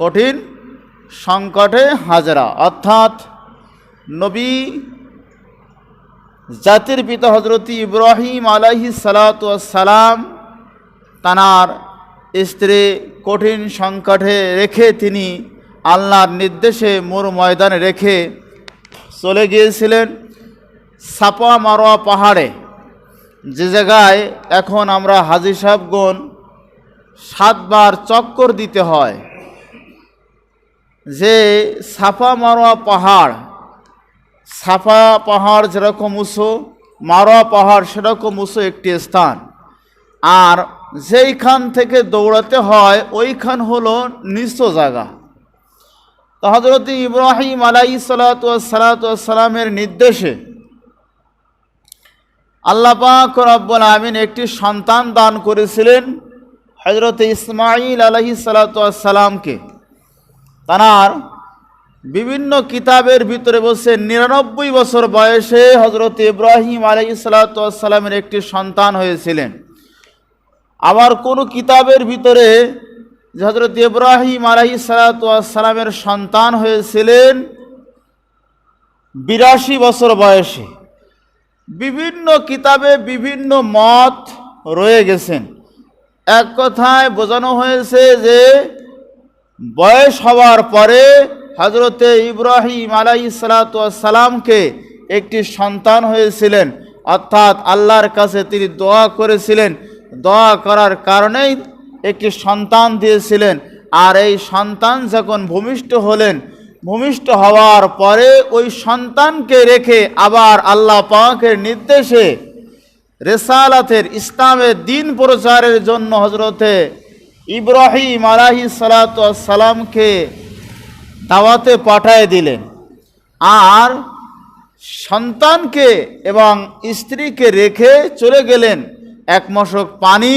কঠিন সংকটে হাজরা। অর্থাৎ নবী জাতির পিতা হজরত ইব্রাহিম আলাহি সালাম তানার স্ত্রী কঠিন সংকটে রেখে তিনি আল্লাহর নির্দেশে মোর ময়দানে রেখে চলে গিয়েছিলেন সাপা মারোয়া পাহাড়ে। যে জায়গায় এখন আমরা হাজি সাহেবগণ সাতবার চক্কর দিতে হয়। যে সাফা মারোয়া পাহাড়, সাফা পাহাড় যেরকম উঁচু, মারোয়া পাহাড় সেরকম উঁচু একটি স্থান। আর যেইখান থেকে দৌড়াতে হয়, ওইখান হলো নিঃস্ব জায়গা। তো হজরত ইব্রাহিম আলাই সালাতামের নির্দেশে আল্লাহ পাক রব্বুল আমিন একটি সন্তান দান করেছিলেন। হজরত ইসমাইল আলহি সালাতামকে তার বিভিন্ন কিতাবের ভিতরে বসে নিরানব্বই বছর বয়সে হজরত ইব্রাহিম আলহি সালাতামের একটি সন্তান হয়েছিলেন। আবার কোনো কিতাবের ভিতরে হজরত ইব্রাহিম আলহি সালাতামের সন্তান হয়েছিলেন বিরাশি বছর বয়সে। বিভিন্ন কিতাবে বিভিন্ন মত রয়ে গেছেন। এক কথায় বোঝানো হয়েছে যে, বয়স হওয়ার পরে হজরতে ইব্রাহিম আলাই সালাতামকে একটি সন্তান হয়েছিলেন। অর্থাৎ আল্লাহর কাছে তিনি দোয়া করেছিলেন। দোয়া করার কারণেই একটি সন্তান দিয়েছিলেন। আর এই সন্তান যখন ভূমিষ্ঠ হলেন, ভূমিষ্ঠ হওয়ার পরে ওই সন্তানকে রেখে আবার আল্লাহ পাকের নির্দেশে রেসালাতের ইসলামের দিন প্রচারের জন্য হজরতে ইব্রাহিম আলাহি সালাতামকে দাওয়াতে পাঠায় দিলেন। আর সন্তানকে এবং স্ত্রীকে রেখে চলে গেলেন এক মশক পানি,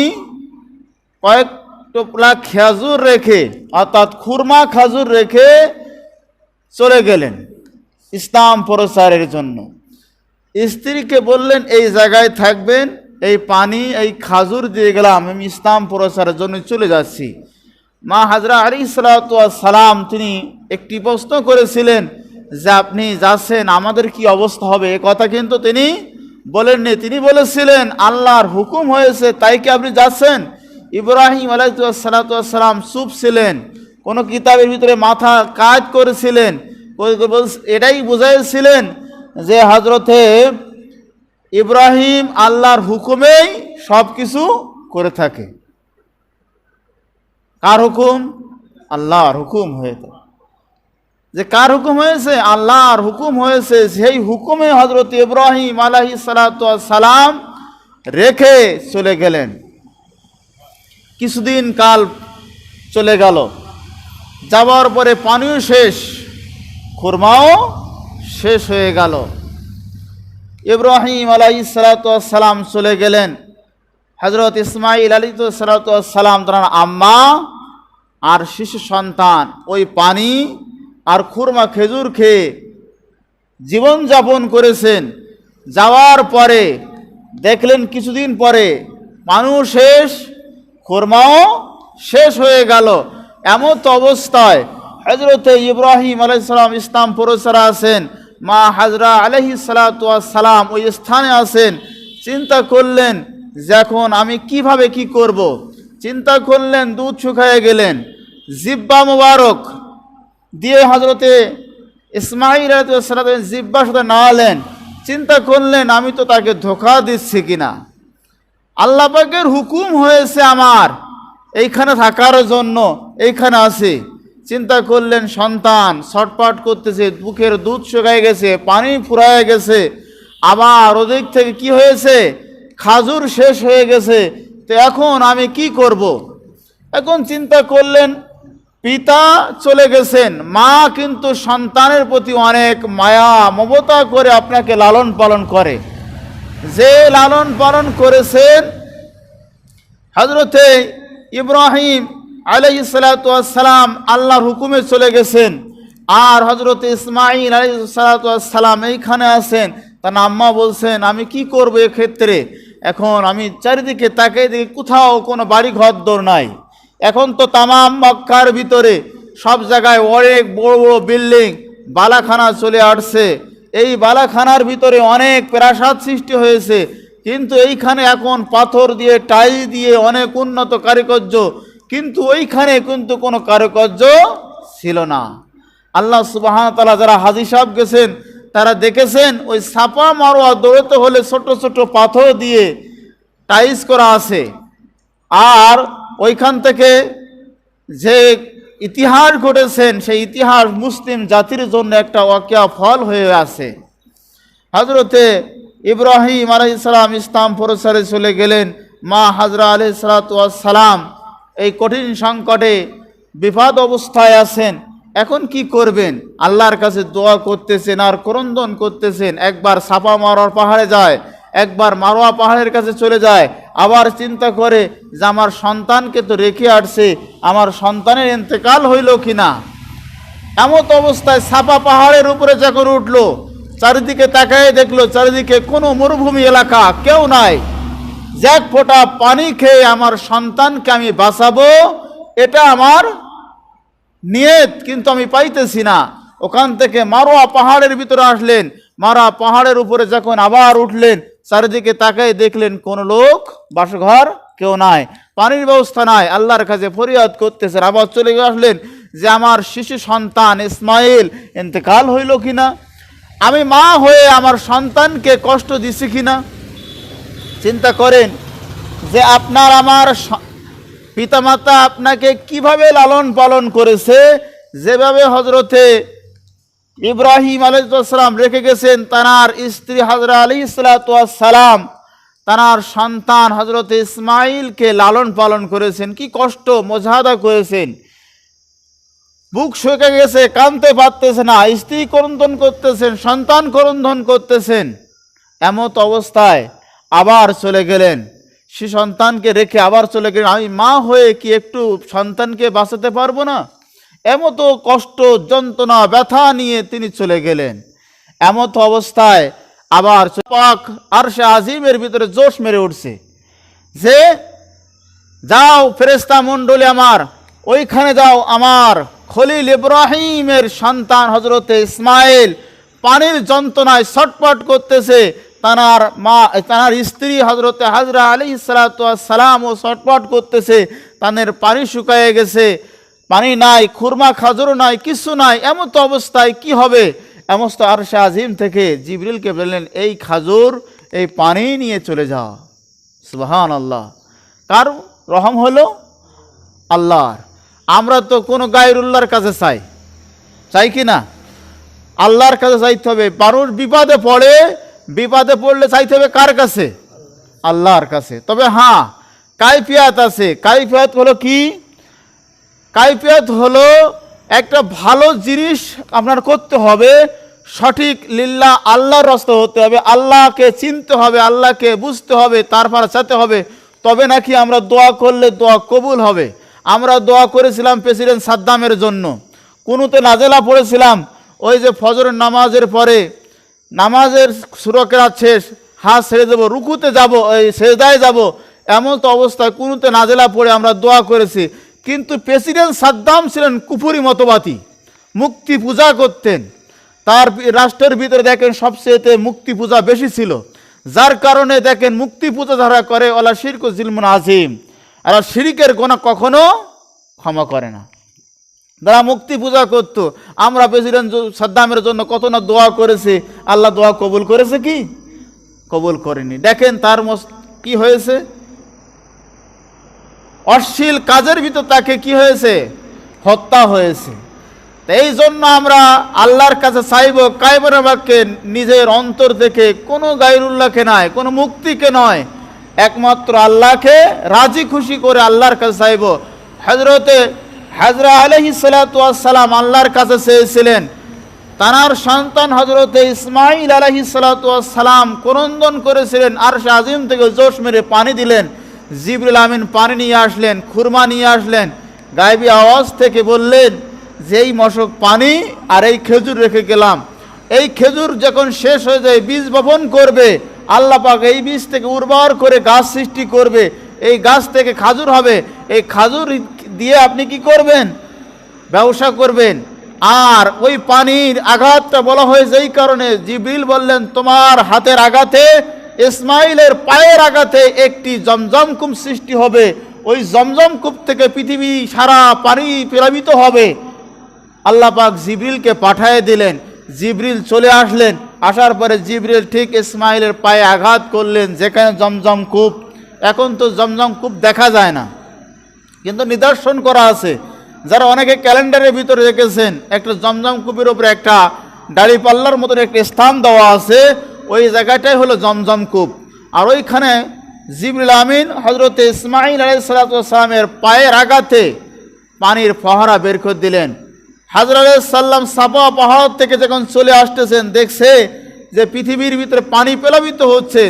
কয়েক টোপলা খেজুর রেখে, অর্থাৎ খুরমা খাজুর রেখে চলে গেলেন ইসলাম প্রচারের জন্য। স্ত্রীকে বললেন, এই জায়গায় থাকবেন, এই পানি, এই খাজুর দিয়ে গেলাম, আমি ইসলাম প্রচারের জন্য চলে যাচ্ছি। মা হাজরা আলী সালাম, তিনি একটি প্রশ্ন করেছিলেন যে, আপনি যাচ্ছেন, আমাদের কি অবস্থা হবে? এ কথা কিন্তু তিনি বলেননি। তিনি বলেছিলেন, আল্লাহর হুকুম হয়েছে, তাই কি আপনি যাচ্ছেন? ইব্রাহিম আলাইসালাম চুপ ছিলেন, কোনো কিতাবের ভিতরে মাথা কাজ করেছিলেন এটাই বুঝাইছিলেন যে হজরতে ইব্রাহিম আল্লাহর হুকুমেই সব কিছু করে থাকে। কার হুকুম? আল্লাহর হুকুম হয়ে যে কার হুকুম হয়েছে? আল্লাহর হুকুম হয়েছে। সেই হুকুমে হজরত ইব্রাহিম আলাহি সালাম রেখে চলে গেলেন। কিছুদিন কাল চলে গেল। যাওয়ার পরে পানিও শেষ, খুরমাও শেষ হয়ে গেল। ইব্রাহিম আলাই সালাতাম চলে গেলেন। হজরত ইসমাইল আলী সালাতাম তার আম্মা আর শিশু সন্তান, ওই পানি আর খুরমা খেজুর খেয়ে জীবনযাপন করেছেন। যাওয়ার পরে দেখলেন কিছুদিন পরে মানুষ শেষ, খুরমাও শেষ হয়ে গেল। এমন অবস্থায় হজরতে ইব্রাহিম আলাইসালাম ইসলাম প্রচারা আছেন। মা হাজরা আলহি সালাম ওই স্থানে আছেন। চিন্তা করলেন যে এখন আমি কীভাবে কি করব। চিন্তা করলেন, দুধ শুকায় গেলেন। জিব্বা মুবারক দিয়ে হজরতে ইসমাইল সালাম জিব্বার সাথে নাওয়ালেন চিন্তা করলেন, আমি তো তাকে ধোকা দিচ্ছি কিনা? আল্লাহ পাকের হুকুম হয়েছে আমার, এইখানে থাকার জন্য, এইখানে আছে। চিন্তা করলেন, সন্তান, ছটপাট করতেছে, বুকের দুধ শুকায় গেছে, পানি ফুরায় গেছে, আবার ওদিক থেকে কি হয়েছে খাজুর শেষ হয়ে গেছে, তো এখন আমি কি করব। এখন চিন্তা করলেন, পিতা চলে গেছেন, মা কিন্তু সন্তানের প্রতি অনেক মায়া, মমতা করে আপনাকে লালন পালন করে যে লালন পালন করেছেন হজরতে ইব্রাহিম আলাই সালাম আল্লাহর হুকুমে চলে গেছেন। আর হজরত ইসমাইল আলাই সালাম এইখানে আছেন। তার আম্মা বলছেন, আমি কি করব এক্ষেত্রে? এখন আমি চারিদিকে তাকে দিকে কোথাও কোনো বাড়ি ঘর দৌড় নাই। এখন তো তামাম মক্কার ভিতরে সব জায়গায় অনেক বড় বড় বিল্ডিং, বালাখানা চলে আসছে। এই বালাখানার ভিতরে অনেক প্রাসাদ সৃষ্টি হয়েছে। কিন্তু এইখানে এখন পাথর দিয়ে, টাইল দিয়ে অনেক উন্নত কারিকর্য কিন্তু ওইখানে কিন্তু কোনো কারুকার্য ছিল না। আল্লাহ সুবাহ তালা যারা হাজি সাহেব গেছেন, তারা দেখেছেন ওই সাপা মারোয়া দৌড়তে হলে ছোট ছোট পাথর দিয়ে টাইস করা আছে। আর ওইখান থেকে যে ইতিহাস ঘটেছেন, সেই ইতিহাস মুসলিম জাতির জন্য একটা ওয়াকিয়া ফল হয়ে আছে। হজরতে ইব্রাহিম আলহ ইসলাম ইসলাম প্রসারে চলে গেলেন মা হাজরা আলহ সালাম। এই কঠিন সংকটে বিপদ অবস্থায় আছেন, এখন কি করবেন? আল্লাহর কাছে দোয়া করতেছেন আর করন্দন করতেছেন। একবার সাপা মারার পাহাড়ে যায়, একবার মারোয়া পাহাড়ের কাছে চলে যায়, আবার চিন্তা করে যে আমার সন্তানকে তো রেখে আসছে, আমার সন্তানের ইন্তেকাল হইল কিনা? এমত অবস্থায় সাপা পাহাড়ের উপরে যখন উঠল, চারিদিকে তাকায় দেখল, চারিদিকে কোনো মরুভূমি এলাকা কেউ নাই। এক ফোঁটা পানি খেয়ে আমার সন্তানকে আমি বাঁচাবো, এটা আমার নিয়ত, কিন্তু আমি পাইতেছি না। ওখান থেকে মারোয়া পাহাড়ের ভিতরে আসলেন। মারা পাহাড়ের উপরে যখন আবার উঠলেন, চারিদিকে তাকাই দেখলেন, কোন লোক, বাসঘর কেউ নাই, পানির ব্যবস্থা নাই, আল্লাহর কাছে ফরিয়াদ করতেছেন। আবার চলে গিয়ে আসলেন যে, আমার শিশু সন্তান ইসমাইল, ইন্তেকাল হইল কিনা? আমি মা হয়ে আমার সন্তানকে কষ্ট দিছি কিনা? চিন্তা করেন যে আপনার আমার পিতামাতা আপনাকে কীভাবে লালন পালন করেছে? যেভাবে হজরতে ইব্রাহিম আলাইসালাম রেখে গেছেন, তানার স্ত্রী হজরা আলী সালাম তানার সন্তান হজরত ইসমাইলকে লালন পালন করেছেন। কি কষ্ট মজাদা করেছেন। বুক শুকে গেছে, কানতে পারতেছে না, স্ত্রী করন্দন করতেছেন, সন্তান করন্দন করতেছেন। এমত অবস্থায় আবার চলে গেলেন। সে সন্তানকে রেখে আবার চলে গেলেন। আমি মা হয়ে কি একটু সন্তানকে বাঁচাতে পারব না? এমতো কষ্ট, যন্ত্রণা, ব্যথা নিয়ে তিনি চলে গেলেন। এমত অবস্থায় আবার পাক আর সে আজিমের ভিতরে জোশ মেরে উঠছে। যে, যাও ফেরেস্তা মণ্ডলী আমার, ওইখানে যাও আমার খলিল ইব্রাহিমের সন্তান হজরতে ইসমাইল পানির যন্ত্রণায় ছটপট করতেছে। তানার মা, তানার স্ত্রী হজরতে হাজরা আলী সালাম ও ছটপট করতেছে তাদের পানি শুকায়ে গেছে, পানি নাই, খুরমা, খাজরও নাই, কিছু নাই, এমন তো অবস্থায় কি হবে? এমন তো আর আজিম থেকে জিবরিলকে বললেন, এই খাজুর, এই পানি নিয়ে চলে যাও সুবাহান আল্লাহ কার রহম হলো? আল্লাহর। আমরা তো কোনো গায়রুল্লাহর কাছে চাই। চাই কি না? আল্লাহর কাছে চাইতে হবে। মানুষ বিপদে পড়ে বিপদে পড়লে চাইতে হবে কার কাছে? আল্লাহর কাছে। তবে হ্যাঁ কাইফিয়াত আছে। কাইফিয়াত হলো কি? কাইফিয়াত হলো একটা ভালো জিনিস আপনার করতে হবে, সঠিক লিল্লা আল্লাহর রস্ত হতে হবে, আল্লাহকে চিনতে হবে, আল্লাহকে বুঝতে হবে তারপর চাতে হবে। তবে নাকি আমরা দোয়া করলে দোয়া কবুল হবে। আমরা দোয়া করেছিলাম প্রেসিডেন্ট সাদ্দামের জন্য। কোনোতে নাজেলা পড়েছিলাম, ওই যে ফজরের নামাজের পরে নামাজের সুরকেরাত শেষ, হাত ছেড়ে দেবো, রুকুতে যাব, এই সেজদায় যাব, এমন তো অবস্থায় কোনোতে নাজেলা পড়ে আমরা দোয়া করেছি। কিন্তু প্রেসিডেন্ট সাদ্দাম ছিলেন কুফুরি মতবাদী, মুক্তি পূজা করতেন। তার রাষ্ট্রের ভিতরে দেখেন সবচেয়েতে মুক্তি পূজা বেশি ছিল। যার কারণে দেখেন মুক্তি পূজা যারা করে, ওলা শিরক জিলমুন আজিম। আর শিরিকের গোনা কখনো ক্ষমা করে না। যারা মুক্তি পূজা করত, আমরা প্রেসিডেন্ট সাদ্দামের জন্য কত না দোয়া করেছে, আল্লাহ দোয়া কবুল করেছে কি? কবুল করেনি। দেখেন তার কি হয়েছে? অশ্লীল কাজের ভিতর তাকে কি হয়েছে? হত্যা হয়েছে। এই জন্য আমরা আল্লাহর কাছে চাইব কাইবর বাক্যে নিজের অন্তর থেকে কোনো গাইরুল্লাহকে নয়, কোনো মুক্তিকে নয়, একমাত্র আল্লাহকে রাজি খুশি করে আল্লাহর কাছে চাইব। হজরতে হাজরা আলহি সালাম আল্লাহর কাছে চেয়েছিলেন, তানার সন্তান হজরতে ইসমাইল আলহি সালাম করন্দন করেছিলেন আর আজিম থেকে জোশ মেরে পানি দিলেন, জিবরুল আমিন পানি নিয়ে আসলেন, খুরমা নিয়ে আসলেন, গায়েবী আওয়াজ থেকে বললেন যে এই মশক পানি আর এই খেজুর রেখে গেলাম, এই খেজুর যখন শেষ হয়ে যায়, বীজ বপন করবে, আল্লাহ পাক এই বীজ থেকে উর্বর করে গাছ সৃষ্টি করবে, এই গাছ থেকে খাজুর হবে, এই খাজুর দিয়ে আপনি কি করবেন? ব্যবসা করবেন। আর ওই পানির আঘাতটা বলা হয়েছে এই কারণে জিবরিল বললেন, তোমার হাতের আঘাতে ইসমাইলের পায়ের আঘাতে একটি জমজম কূপ সৃষ্টি হবে। ওই জমজম কূপ থেকে পৃথিবী সারা পানি প্লাবিত হবে। আল্লাহ পাক জিবরিলকে পাঠিয়ে দিলেন। জিবরিল চলে আসলেন। আসার পরে জিবরিল ঠিক ইসমাইলের পায়ে আঘাত করলেন, যেখানে জমজম কূপ। এখন তো জমজম কূপ দেখা যায় না। কিন্তু নিদর্শন করা আছে। যারা অনেকে ক্যালেন্ডারের ভিতরে রেখেছেন, একটা জমজম কূপের উপরে একটা দাড়ি পাল্লার মতন একটা স্থান দেওয়া আছে, ওই জায়গাটাই হলো জমজম কূপ। আর ওইখানে জিবরুল আমিন হজরত ইসমাইল আলাইসালামের পায়ের আঘাতে পানির ফহারা বের করে দিলেন। হাজর সাল্লাম সাপা পাহাড় থেকে যখন চলে আসতেছেন, দেখছে যে পৃথিবীর ভিতরে পানি প্লাবিত হচ্ছে,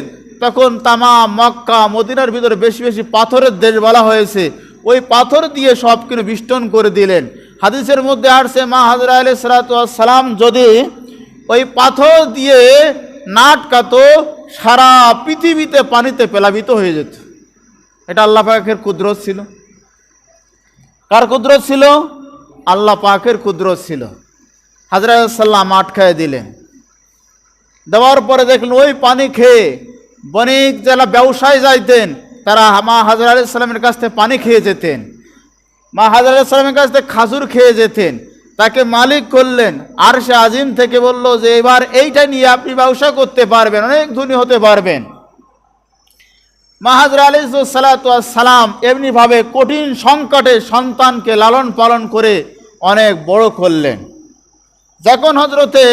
তখন তামা মক্কা, মদিনার ভিতরে বেশি বেশি পাথরের দেশ বলা হয়েছে। ওই পাথর দিয়ে সব কিছু বিষ্টন করে দিলেন। হাদিসের মধ্যে আসছে, মা হাজরা আলি সালাম যদি ওই পাথর দিয়ে নাটকাতো সারা পৃথিবীতে পানিতে প্লাবিত হয়ে যেত। এটা আল্লাহ পাকের কুদরত ছিল। কার কুদরত ছিল? আল্লাহ পাকের কুদরত ছিল। হাজরা সাল্লাম আটকায় দিলেন। দেওয়ার পরে দেখলেন ওই পানি খেয়ে বণিক যারা ব্যবসায় যাইতেন তারা মা হাজর আলাইসাল্লামের কাছ থেকে পানি খেয়ে যেতেন। মা হাজর আলাইসাল্লামের কাছ থেকে খাজুর খেয়ে যেতেন। তাকে মালিক করলেন। আর সে আজিম থেকে বলল যে, এবার এইটা নিয়ে আপনি ব্যবসা করতে পারবেন, অনেক ধনী হতে পারবেন। মাহাজর আলী সালাম এমনিভাবে কঠিন সংকটে সন্তানকে লালন পালন করে অনেক বড় করলেন। যখন হজরতে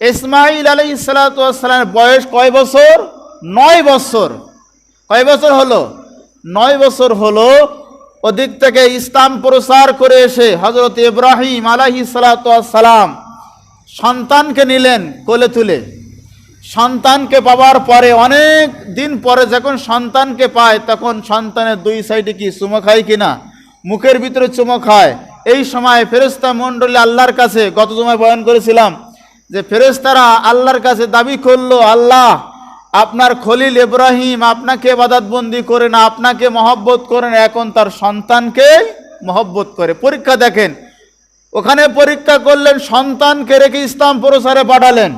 ইসমাইল আলী সালাতামের বয়স কয় বছর? নয় বছর। কয় বছর হলো? নয় বছর হলো ওদিক থেকে ইসলাম প্রচার করে এসে হজরত ইব্রাহিম আলাহি সালাম সন্তানকে নিলেন কোলে তুলে। সন্তানকে পাওয়ার পরে অনেক দিন পরে যখন সন্তানকে পায়, তখন সন্তানের দুই সাইডে কি চুমো খায় কিনা? মুখের ভিতরে চুমো খায়। এই সময় ফেরেস্তা মণ্ডলী আল্লাহর কাছে গত সময় বয়ন করেছিলাম যে ফেরেস্তারা আল্লাহর কাছে দাবি করল, আল্লাহ আপনার খলিল ইব্রাহিম আপনাকে বাদাতবন্দি করে না, আপনাকে মহব্বত করে না, এখন তার সন্তানকে মহব্বত করে। পরীক্ষা দেখেন, ওখানে পরীক্ষা করলেন, সন্তানকে রেখে ইসলাম প্রসারে পাঠালেন।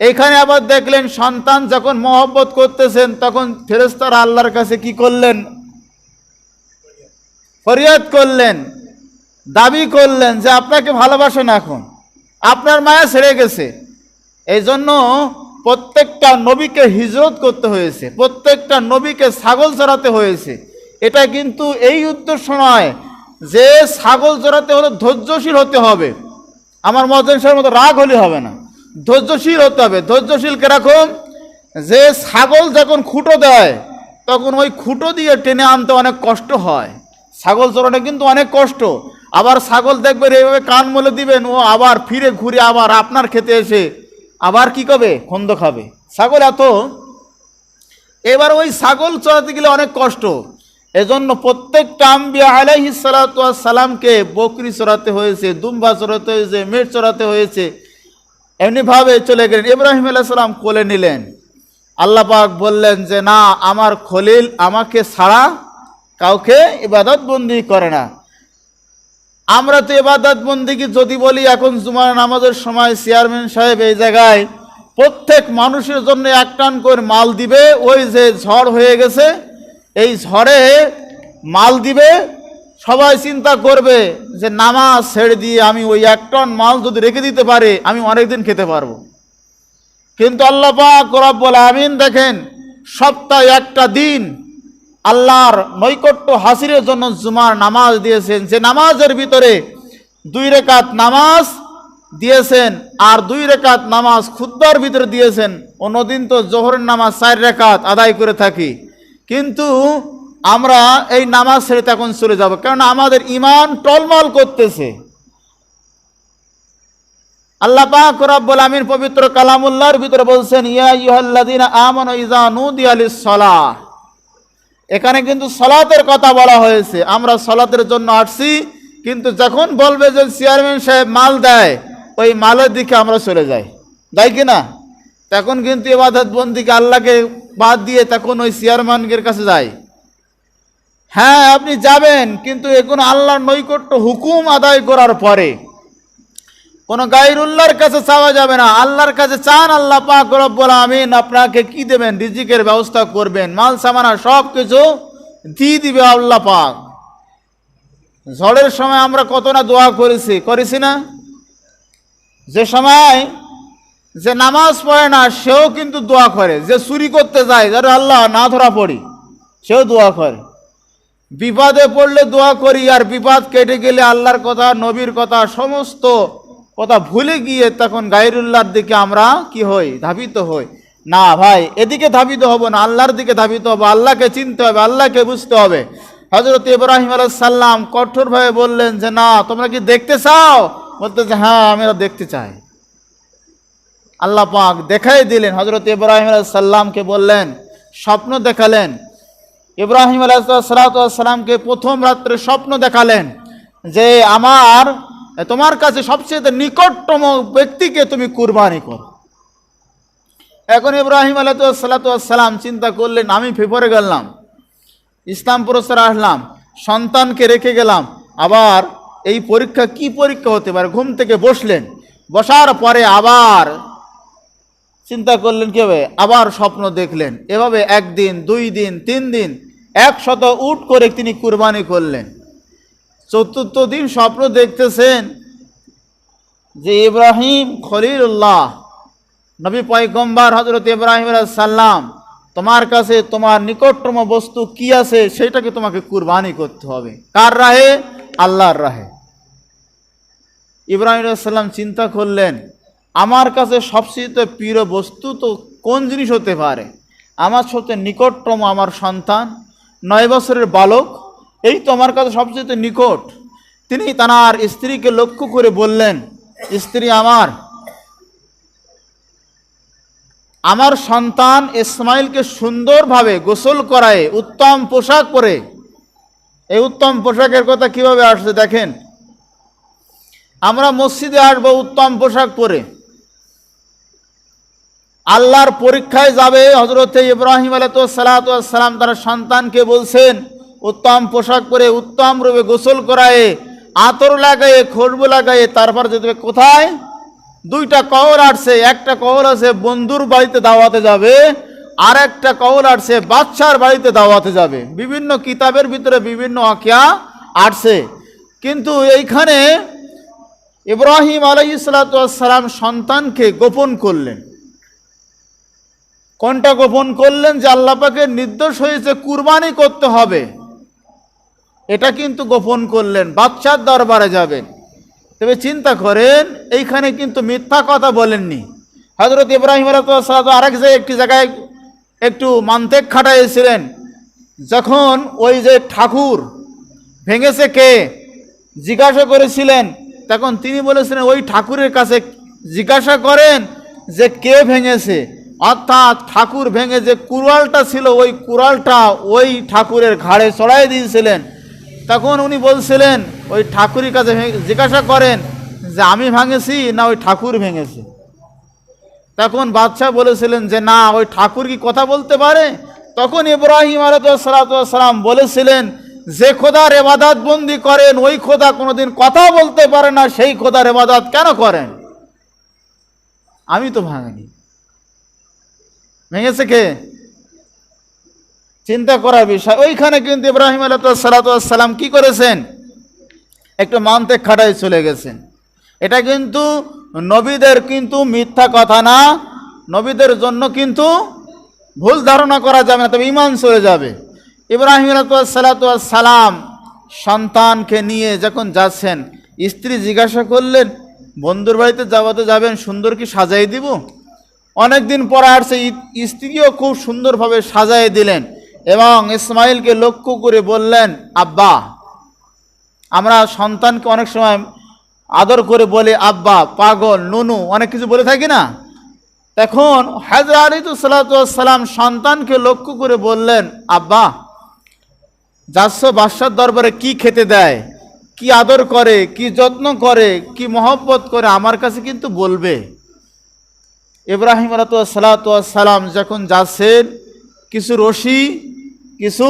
এইখানে আবার দেখলেন, সন্তান যখন মহব্বত করতেছেন, তখন ফেরেস্তারা আল্লাহর কাছে কি করলেন? ফরিয়াদ করলেন, দাবি করলেন যে আপনাকে ভালোবাসেন এখন। আপনার মায়া ছেড়ে গেছে। এই জন্য প্রত্যেকটা নবীকে হিজরত করতে হয়েছে, প্রত্যেকটা নবীকে ছাগল চড়াতে হয়েছে। এটা কিন্তু এই উদ্দেশ্য নয় যে ছাগল চড়াতে হলে ধৈর্যশীল হতে হবে। আমার মতেন সাহের মতো রাগ হলে হবে না। ধৈর্যশীল হতে হবে। ধৈর্যশীল কীরকম? যে ছাগল যখন খুঁটো দেয়, তখন ওই খুঁটো দিয়ে টেনে আনতে অনেক কষ্ট হয়। ছাগল চড়ানো কিন্তু অনেক কষ্ট। আবার ছাগল দেখবেন এইভাবে কান মলে দিবেন, ও আবার ফিরে ঘুরে আবার আপনার খেতে এসে আবার কি করবে খন্দ খাবে। ছাগল এত, এবার ওই ছাগল চড়াতে গেলে অনেক কষ্ট। এজন্য প্রত্যেকটা আম্বিয়া আলাইহি সালামকে বকরি চড়াতে হয়েছে, দুম্বা চড়াতে হয়েছে, মেট চড়াতে হয়েছে। এমনিভাবে চলে গেলেন। ইব্রাহিম সালাম কোলে নিলেন। আল্লাহ পাক বললেন যে, না, আমার খলিল আমাকে ছাড়া কাউকে ইবাদত বন্দি করে না। আমরা তো এবাদত বন্দিকে যদি বলি, এখন জুমার নামাজের সময় চেয়ারম্যান সাহেব এই জায়গায় প্রত্যেক মানুষের জন্য এক টান করে মাল দিবে, ওই যে ঝড় হয়ে গেছে, এই ঝড়ে মাল দিবে, সবাই চিন্তা করবে যে নামাজ ছেড়ে দিয়ে আমি ওই এক টন মাল যদি রেখে দিতে পারে, আমি অনেকদিন খেতে পারব। কিন্তু আল্লাহ পাক রব্বুল আমিন দেখেন, সপ্তাহে একটা দিন আল্লাহর নৈকট্য হাসিরের জন্য জুমার নামাজ দিয়েছেন। যে নামাজের ভিতরে দুই রেকাত নামাজ দিয়েছেন আর দুই রেকাত নামাজ খুদ্বার ভিতরে দিয়েছেন, অন্যদিন তো জোহরের নামাজ চার রেকাত আদায় করে থাকি। কিন্তু আমরা এই নামাজ ছেড়ে তখন চলে যাব কারণ আমাদের ইমান টলমল করতেছে। আল্লাহ পাক রব্বুল আমিন পবিত্র কালামুল্লাহর ভিতরে বলছেন, ইয়া ইউহাল্লাযিনা আমানু ইযা নুদিয়া লিস-সালাহ। এখানে কিন্তু সলাতের কথা বলা হয়েছে। আমরা সলাতের জন্য আসছি, কিন্তু যখন বলবে যে চেয়ারম্যান সাহেব মাল দেয়, ওই মালের দিকে আমরা চলে যাই। যাই কি না? তখন কিন্তু এবাদত বন্দিকে আল্লাহকে বাদ দিয়ে তখন ওই চেয়ারম্যানের কাছে যাই হ্যাঁ আপনি যাবেন, কিন্তু এখন আল্লাহর নৈকট্য হুকুম আদায় করার পরে কোনো গাইরুল্লাহর কাছে চাওয়া যাবে না। আল্লাহর কাছে চান, আল্লাহ পাক রব্বুল আমিন আপনাকে কি দেবেন? রিজিকের ব্যবস্থা করবেন। মাল, সামানা সব কিছু দিয়ে দিবে আল্লাহ পাক। ঝড়ের সময় আমরা কত না দোয়া করেছি। করেছি না? যে সময় যে নামাজ পড়ে না, সেও কিন্তু দোয়া করে। যে চুরি করতে যায়, যারা আল্লাহ না ধরা পড়ি, সেও দোয়া করে। বিপদে পড়লে দোয়া করি, আর বিপদ কেটে গেলে আল্লাহর কথা, নবীর কথা, সমস্ত কথা ভুলে গিয়ে তখন গাইরুল্লাহর দিকে আমরা কি হই? ধাবিত হই। না ভাই, এদিকে ধাবিত হব না, আল্লাহর দিকে ধাবিত হব। আল্লাহকে চিনতে হবে, আল্লাহকে বুঝতে হবে। হজরত ইব্রাহিম সাল্লাম কঠোরভাবে বললেন যে, না, তোমরা কি দেখতে চাও? বলতে যে হ্যাঁ আমরা দেখতে চাই। আল্লাহ পাক দেখাই দিলেন হজরত ইব্রাহিম সাল্লামকে বললেন, স্বপ্ন দেখালেন। ইব্রাহিম আলাইসালামকে প্রথম রাত্রে স্বপ্ন দেখালেন যে, আমার তোমার কাছে সবচেয়ে নিকটতম ব্যক্তিকে তুমি কুরবানি করো। এখন ইব্রাহিম আলাইসালাম চিন্তা করলেন, আমি ফেপরে গেলাম, ইসলাম পুরস্কার আসলাম, সন্তানকে রেখে গেলাম, আবার এই পরীক্ষা কি পরীক্ষা হতে পারে? ঘুম থেকে বসলেন, বসার পরে আবার চিন্তা করলেন, কি হবে? আবার স্বপ্ন দেখলেন। এভাবে একদিন, দুই দিন, তিন দিন একশত উট করে তিনি কুরবানি করলেন। চতুর্থ দিন স্বপ্ন দেখতেছেন যে ইব্রাহিম খলিলুল্লাহ, নবী পয়গম্বর হজরত ইব্রাহিম সাল্লাম তোমার কাছে তোমার নিকটতম বস্তু কি আছে সেটাকে তোমাকে কুরবানি করতে হবে। কার রাহে? আল্লাহর রাহে। ইব্রাহিম সাল্লাম চিন্তা করলেন, আমার কাছে সবচেয়ে প্রিয় বস্তু তো কোন জিনিস হতে পারে? আমার সবচেয়ে নিকটতম আমার সন্তান, নয় বছরের বালক এই তো আমার কাছে সবচেয়ে নিকট। তিনি তার স্ত্রীকে লক্ষ্য করে বললেন, স্ত্রী আমার আমার সন্তান ইসমাইলকে সুন্দরভাবে গোসল করায় উত্তম পোশাক পরে। এই উত্তম পোশাকের কথা কীভাবে আসছে দেখেন? আমরা মসজিদে আসব উত্তম পোশাক পরে। আল্লাহর পরীক্ষায় যাবে হজরতে ইব্রাহিম সালাম তার সন্তানকে বলছেন উত্তম পোশাক পরে উত্তম রূপে গোসল করায়, আতর লাগায়ে খুশবু লাগায়ে, তারপর যেতে কোথায়? দুইটা কবর আসছে, একটা কবর আছে বন্ধুর বাড়িতে দাওয়াতে যাবে আর একটা কবর আসছে বাচ্চার বাড়িতে দাওয়াতে যাবে। বিভিন্ন কিতাবের ভিতরে বিভিন্ন আঁকিয়া আসছে। কিন্তু এইখানে ইব্রাহিম আলাইসালাম সন্তানকে গোপন করলেন। কোনটা গোপন করলেন? যে আল্লাপাকে নির্দোষ হয়েছে কুরবানি করতে হবে। এটা কিন্তু গোপন করলেন বাচ্চার দরবারে যাবেন। তবে চিন্তা করেন, এইখানে কিন্তু মিথ্যা কথা বলেননি। হজরত ইব্রাহিম আলাইসালাম আরেক জায়গায় একটি জায়গায় একটু মান্তেক খাটাইছিলেন যখন ওই যে ঠাকুর ভেঙেছে কে? জিজ্ঞাসা করেছিলেন, তখন তিনি বলেছিলেন, ওই ঠাকুরের কাছে জিজ্ঞাসা করেন যে কে ভেঙেছে? অর্থাৎ ঠাকুর ভেঙে যে কুড়ালটা ছিল, ওই কুড়ালটা ওই ঠাকুরের ঘাড়ে চড়াই দিয়েছিলেন। তখন উনি বলছিলেন, ওই ঠাকুরের কাছে জিজ্ঞাসা করেন যে, আমি ভাঙেছি না ওই ঠাকুর ভেঙেছে? তখন বাদশাহ বলেছিলেন যে, না, ওই ঠাকুর কি কথা বলতে পারে? তখন ইব্রাহিম আলাইসালাম বলেছিলেন, যে খোদার এবাদাত বন্দি করেন, ওই খোদা কোনোদিন কথা বলতে পারে না, সেই খোদার এবাদাত কেন করেন? আমি তো ভাঙিনি। ভেঙেছে কে? চিন্তা করার বিষয়। ওইখানে কিন্তু ইব্রাহিম আলাইসালাম কি করেছেন? একটু মানতে খাটাই চলে গেছেন। এটা কিন্তু নবীদের কিন্তু মিথ্যা কথা না। নবীদের জন্য কিন্তু ভুল ধারণা করা যাবে না, তবে ইমান চলে যাবে। ইব্রাহিম সালাম সন্তানকে নিয়ে যখন যাচ্ছেন, স্ত্রী জিজ্ঞাসা করলেন, বন্ধুর বাড়িতে যাওয়াতে যাবেন, সুন্দর কি সাজাই দিব? অনেক দিন পরে আসছে, স্ত্রীও খুব সুন্দরভাবে সাজাই দিলেন। এবং ইসমাইলকে লক্ষ্য করে বললেন, আব্বা, আমরা সন্তানকে অনেক সময় আদর করে বলে, আব্বা, পাগল, নুনু, অনেক কিছু বলে থাকি না? তখন হাজরা আলিদুসালাম সন্তানকে লক্ষ্য করে বললেন, আব্বা, যাচ্ছ বাদশার দরবারে কি খেতে দেয়? কি আদর করে? কি যত্ন করে? কি মহব্বত করে? আমার কাছে কিন্তু বলবে। ইব্রাহিম সালাম যখন যাচ্ছেন, কিছু রশি কিছু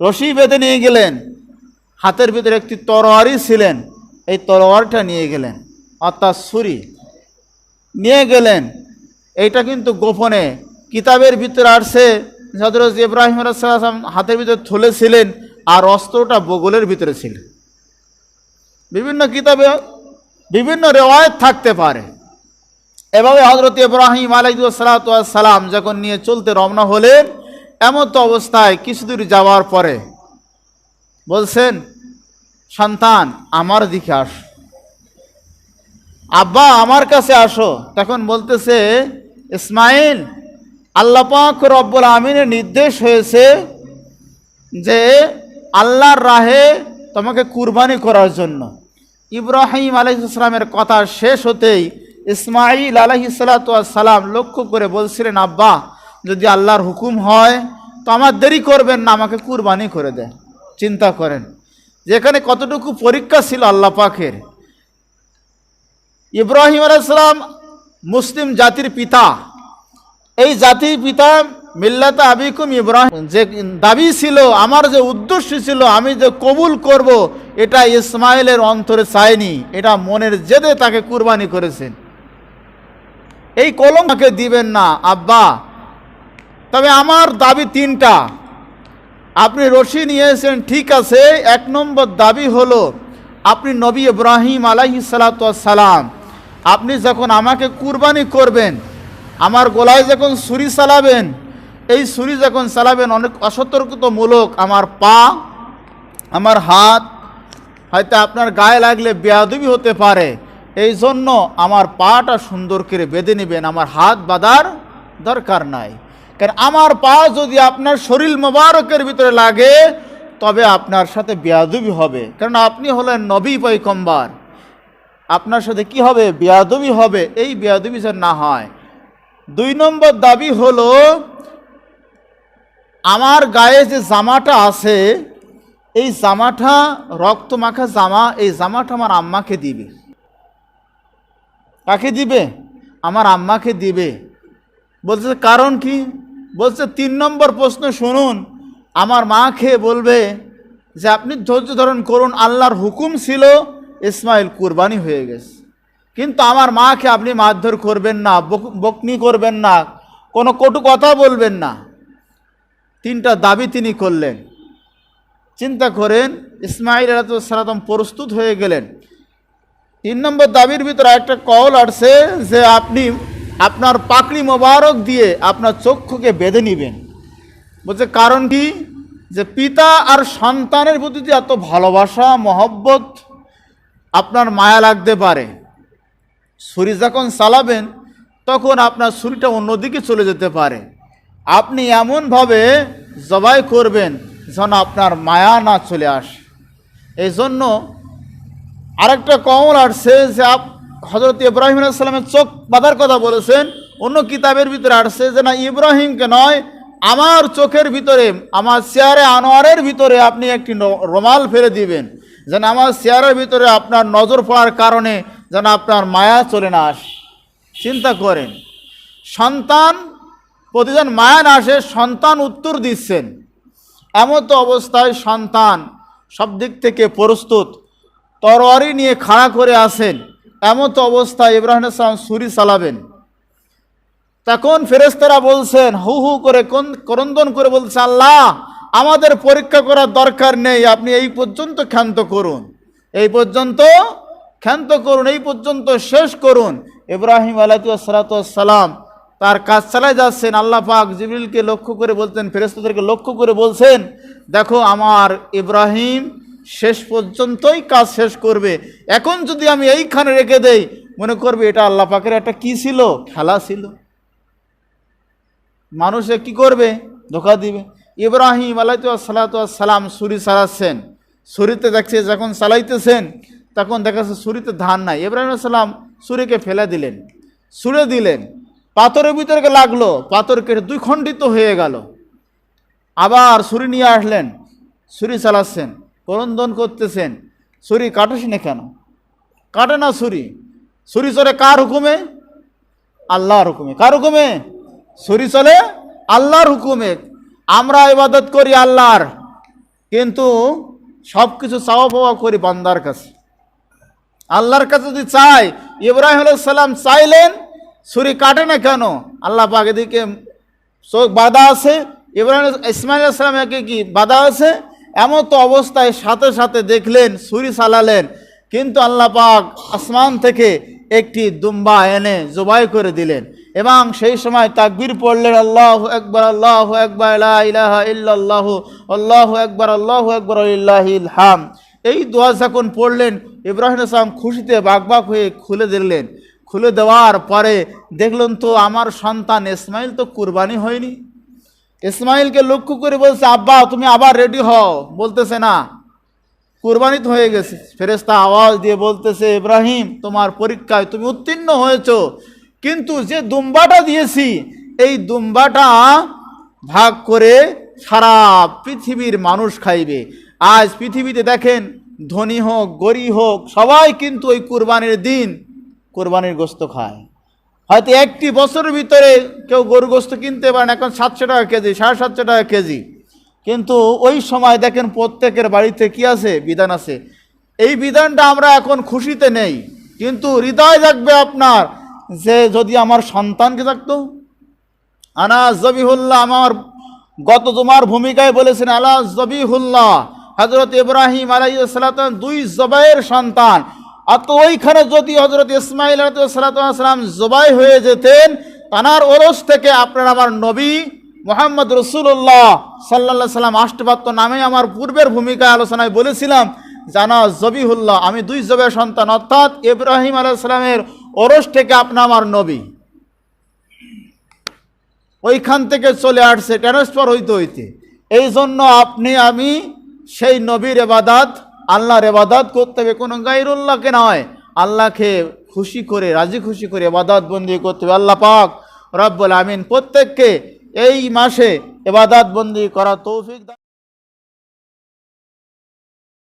রশি বেঁধে নিয়ে গেলেন। হাতের ভিতরে একটি তরোয়ারি ছিলেন। এই তরোয়ারটা নিয়ে গেলেন, অর্থাৎ ছুরি। নিয়ে গেলেন। এইটা কিন্তু গোপনে কিতাবের ভিতরে আসছে। হজরত ইব্রাহিম আলাইসাল্লাম হাতের ভিতরে থলেছিলেন আর অস্ত্রটা বগলের ভিতরে ছিল। বিভিন্ন কিতাবে বিভিন্ন রেওয়ায়ত থাকতে পারে। এভাবে হজরত ইব্রাহিম আলাইসালাম যখন নিয়ে চলতে রওনা হলেন এমন তো অবস্থায় কিছু দূর যাওয়ার পরে বলছেন, সন্তান, আমার দিকে আস। আব্বা, আমার কাছে আসো। তখন বলতেছে, ইসমাইল আল্লাপাক রব্বুল আমিনের নির্দেশ হয়েছে যে আল্লাহর রাহে তোমাকে কুরবানি করার জন্য। ইব্রাহিম আলহিসামের কথা শেষ হতেই ইসমাইল আলহিসাল্লাম লক্ষ্য করে বলছিলেন, আব্বা যদি আল্লাহর হুকুম হয়, তো আমার দেরি করবেন না, আমাকে কুরবানি করে দেন। চিন্তা করেন। যেখানে কতটুকু পরীক্ষা ছিল আল্লাহ পাকের। ইব্রাহিম আলাইসালাম মুসলিম জাতির পিতা। এই জাতির পিতা মিল্লাতা আবিকুম ইব্রাহিম। যে দাবি ছিল, আমার যে উদ্দেশ্য ছিল, আমি যে কবুল করব, এটা ইসমাইলের অন্তরে চায়নি এটা মনের জেদে তাকে কুরবানি করেছেন। এই কলম তাকে দিবেন না। আব্বা তবে আমার দাবি তিনটা। আপনি রশি নিয়েছেন ঠিক আছে, এক নম্বর দাবি হলো, আপনি নবী ইব্রাহিম আলাহি সালাম আপনি যখন আমাকে কুরবানি করবেন, আমার গলায় যখন ছুরি চালাবেন, এই ছুরি যখন চালাবেন, অনেক অসতর্কতামূলক আমার পা, আমার হাত, হয়তো আপনার গায়ে লাগলে বেয়াদুবি হতে পারে এই জন্য আমার পাটা সুন্দর করে বেঁধে নেবেন, আমার হাত বাঁধার দরকার নাই। কারণ আমার পা যদি আপনার শরীর মোবারকের ভিতরে লাগে, তবে আপনার সাথে বেয়াদবি হবে। কারণ আপনি হলেন নবী পৈকম্বার আপনার সাথে কি হবে? বেয়াদবি হবে। এই বেয়াদবি যেন না হয়। দুই নম্বর দাবি হলো, আমার গায়ে যে জামাটা আছে, এই জামাটা, রক্ত মাখা জামা, এই জামাটা আমার আম্মাকে দিবে। কাকে দিবে? আমার আম্মাকে দিবে। বলছে, কারণ কি? বলছে, তিন নম্বর প্রশ্ন শুনুন। আমার মা খেয়ে বলবে যে, আপনি ধৈর্য ধারণ করুন, আল্লাহর হুকুম ছিল, ইসমাইল কুরবানি হয়ে গেছে। কিন্তু আমার মাকে আপনি মারধর করবেন না, বক- বকনি করবেন না, কোনো কটু কথা বলবেন না। তিনটা দাবি তিনি করলেন। চিন্তা করেন, ইসমাইল আলাতাম প্রস্তুত হয়ে গেলেন। তিন নম্বর দাবির ভিতরে একটা কল আসছে যে, আপনি আপনার পাকড়ি মোবারক দিয়ে আপনার চক্ষুকে বেঁধে নেবেন। বলছে, কারণ কি? যে পিতা আর সন্তানের প্রতি যে এত ভালোবাসা, মহব্বত আপনার মায়া লাগতে পারে। ছুরি যখন চালাবেন, তখন আপনার ছুরিটা অন্যদিকে চলে যেতে পারে। আপনি এমনভাবে জবাই করবেন যেন আপনার মায়া না চলে আসে। এই জন্য আরেকটা কমল আসছে যে আপ হজরত ইব্রাহিম আলাইসাল্লামের চোখ বাঁধার কথা বলেছেন, অন্য কিতাবের ভিতরে আসছে যে না, ইব্রাহিমকে নয়, আমার চোখের ভিতরে, আমার চেয়ারে আনোয়ারের ভিতরে আপনি একটি রুমাল ফেলে দিবেন। যেন আমার চেয়ারের ভিতরে আপনার নজর পড়ার কারণে যেন আপনার মায়া চলে না আসে, চিন্তা করেন। সন্তান, প্রতিজন মায়া না আসে, সন্তান উত্তর দিচ্ছেন। এমন তো অবস্থায় সন্তান সব দিক থেকে প্রস্তুত, তরোয়ারি নিয়ে খাড়া করে আসেন এমন তো অবস্থায় ইব্রাহিম ইসলাম সুরি চালাবেন। তখন ফেরেস্তারা বলছেন, হু হু করে করন্দন করে বলছে, আল্লাহ, আমাদের পরীক্ষা করার দরকার নেই, আপনি এই পর্যন্ত ক্ষান্ত করুন। এই পর্যন্ত ক্ষান্ত করুন, এই পর্যন্ত শেষ করুন। ইব্রাহিম আলাইসালাম তার কাজ চালায় যাচ্ছেন। আল্লাহ পাক জিবরিলকে লক্ষ্য করে বলতেন ফেরেস্তাদেরকে লক্ষ্য করে বলছেন, দেখো, আমার ইব্রাহিম শেষ পর্যন্তই কাজ শেষ করবে। এখন যদি আমি এইখানে রেখে দেই, মনে করবে এটা আল্লাহ পাকের একটা কি ছিল? খেলা ছিল। মানুষে কি করবে? ধোকা দিবে। ইব্রাহিম আলাইসালাম সুরি চালাচ্ছেন। ছুরিতে দেখছে যখন চালাইতেছেন, তখন দেখাচ্ছে সুরিতে ধান নাই। ইব্রাহিম সালাম সুরিকে ফেলে দিলেন। সুরে দিলেন। পাথরের ভিতরে লাগল। পাথর কেটে দুই খণ্ডিত হয়ে গেল। আবার সুরি নিয়ে আসলেন। সুরি চালাচ্ছেন। করন্দন করতেছেন। ছুরি কাটিস না কেন? কাটে না ছুরি। ছুরি চলে কার হুকুমে? আল্লাহর হুকুমে। কার হুকুমে? ছুরি চলে আল্লাহর হুকুমে। আমরা ইবাদত করি আল্লাহর, কিন্তু সব কিছু চাওয়া পাওয়া করি বান্দার কাছে। আল্লাহর কাছে যদি চাই, ইব্রাহিম সালাম চাইলেন, ছুরি কাটে না কেন? আল্লাহ পাক এদিকে চোখ বাধা আছে। ইব্রাহিম ইসমাইল ইসলামকে কি বাধা আছে? এমন তো অবস্থায় সাথে সাথে দেখলেন, ছুরি চালালেন। কিন্তু আল্লাহ পাক আসমান থেকে একটি দুম্বা এনে জবাই করে দিলেন। এবং সেই সময় তাকবির পড়লেন, আল্লাহ একবার আল্লাহ একবার ইলাহা ইল্লাল্লাহ, আল্লাহ একবার আল্লাহ একবার ইল্লাহিল হাম। এই দোয়া যখন পড়লেন, ইব্রাহিম আসলাম খুশিতে বাকবাক হয়ে খুলে দিলেন। খুলে দেওয়ার পরে দেখলেন তো, আমার সন্তান ইসমাইল তো কুরবানি হয়নি। ইসমাইলকে লক্ষ্য করে বলছে, আব্বা, তুমি আবার রেডি হও। বলতেছে, না। কুরবানি তো হয়ে গেছে। ফেরেস্তা আওয়াজ দিয়ে বলতেছে, ইব্রাহিম, তোমার পরীক্ষায় তুমি উত্তীর্ণ হয়েছো, কিন্তু যে দুম্বাটা দিয়েছি, এই দুম্বাটা ভাগ করে সারা পৃথিবীর মানুষ খাইবে। আজ পৃথিবীতে দেখেন, ধনী হোক, গরিব হোক, সবাই কিন্তু ওই কুরবানির দিন কোরবানির গোস্ত খায়। হয়তো একটি বছরের ভিতরে কেউ গরু গোস্ত কিনতে পারে না এখন সাতশো টাকা কেজি, সাড়ে সাতশো টাকা কেজি। কিন্তু ওই সময় দেখেন প্রত্যেকের বাড়িতে কি আছে? বিধান আছে। এই বিধানটা আমরা এখন খুশিতে নেই। কিন্তু হৃদয় থাকবে আপনার যে যদি আমার সন্তানকে থাকতো আনা জবিহুল্লাহ আমার গত তোমার ভূমিকায় বলেছেন, আলা জবিহুল্লাহ হজরত ইব্রাহিম আলাই আলাইসালাম দুই জবাইয়ের সন্তান। অত ওইখানে যদি হজরত ইসমাইল সালাতাম জবাই হয়ে যেতেন, তানার ওরস থেকে আপনার আমার নবী মোহাম্মদ রসুল্লাহ সাল্লা সাল্লাম আষ্টপাত্র নামে আমার পূর্বের ভূমিকায় আলোচনায় বলেছিলাম, জানা জবিহুল্লাহ, আমি দুই জবের সন্তান, অর্থাৎ ইব্রাহিম আলাইসালামের ওরস থেকে আপনার আমার নবী। ওইখান থেকে চলে আসছে, ট্রান্সফার হইতে হইতে। এই জন্য আপনি, আমি সেই নবীর এবাদাত আল্লাহর এবাদাত করতে হবে, কোনো গাইরুল্লাহকে নয়। আল্লাহকে খুশি করে, রাজি খুশি করে এবাদাত বন্দি করতে হবে। আল্লাহ পাক রব্বুল আমিন প্রত্যেককে এই মাসে এবাদাত বন্দি করা তৌফিক